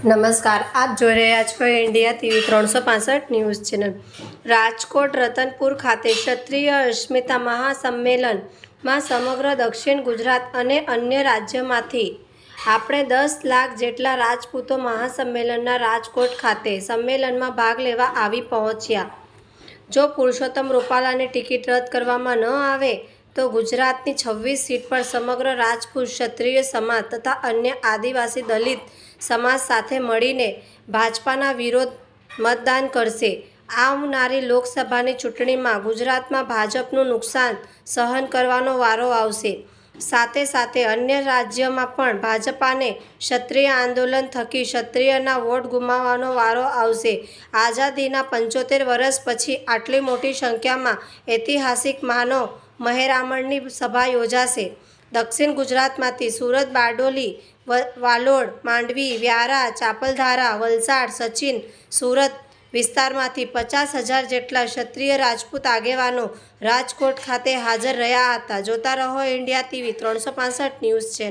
નમસ્કાર, આપ જોઈ રહ્યા છો ઇન્ડિયા ટીવી ત્રણસો પાસઠ ન્યૂઝ ચેનલ. રાજકોટ રતનપુર ખાતે ક્ષત્રિય અસ્મિતા મહાસંમેલનમાં સમગ્ર દક્ષિણ ગુજરાત અને અન્ય રાજ્યમાંથી આપણે દસ લાખ જેટલા રાજપૂતો મહાસંમેલનના રાજકોટ ખાતે સંમેલનમાં ભાગ લેવા આવી પહોંચ્યા. જો પુરુષોત્તમ રૂપાલાની ટિકિટ રદ કરવામાં ન આવે, તો ગુજરાતની છવ્વીસ સીટ પર સમગ્ર રાજપૂત ક્ષત્રિય સમાજ તથા અન્ય આદિવાસી દલિત સમાજ સાથે મળીને ભાજપાના વિરોધ મતદાન કરશે. આવનારી લોકસભાની ચૂંટણીમાં ગુજરાતમાં ભાજપનું નુકસાન સહન કરવાનો વારો આવશે. સાથે સાથે અન્ય રાજ્યમાં પણ ભાજપાને ક્ષત્રિય આંદોલન થકી ક્ષત્રિયના વોટ ગુમાવવાનો વારો આવશે. આઝાદીના પંચોતેર વર્ષ પછી આટલી મોટી સંખ્યામાં ઐતિહાસિક માનવ મહેરામણની સભા યોજાશે. દક્ષિણ ગુજરાતમાંથી સુરત, બારડોલી વાલોડ, માંડવી, વ્યારા, ચાપલધારા, વલસાડ, સચિન, સુરત વિસ્તારમાંથી પચાસ હજાર જેટલા ક્ષત્રિય રાજપૂત આગેવાનો રાજકોટ ખાતે હાજર રહ્યા હતા. જોતા રહો, ઇન્ડિયા ટીવી ત્રણસો ન્યૂઝ છે.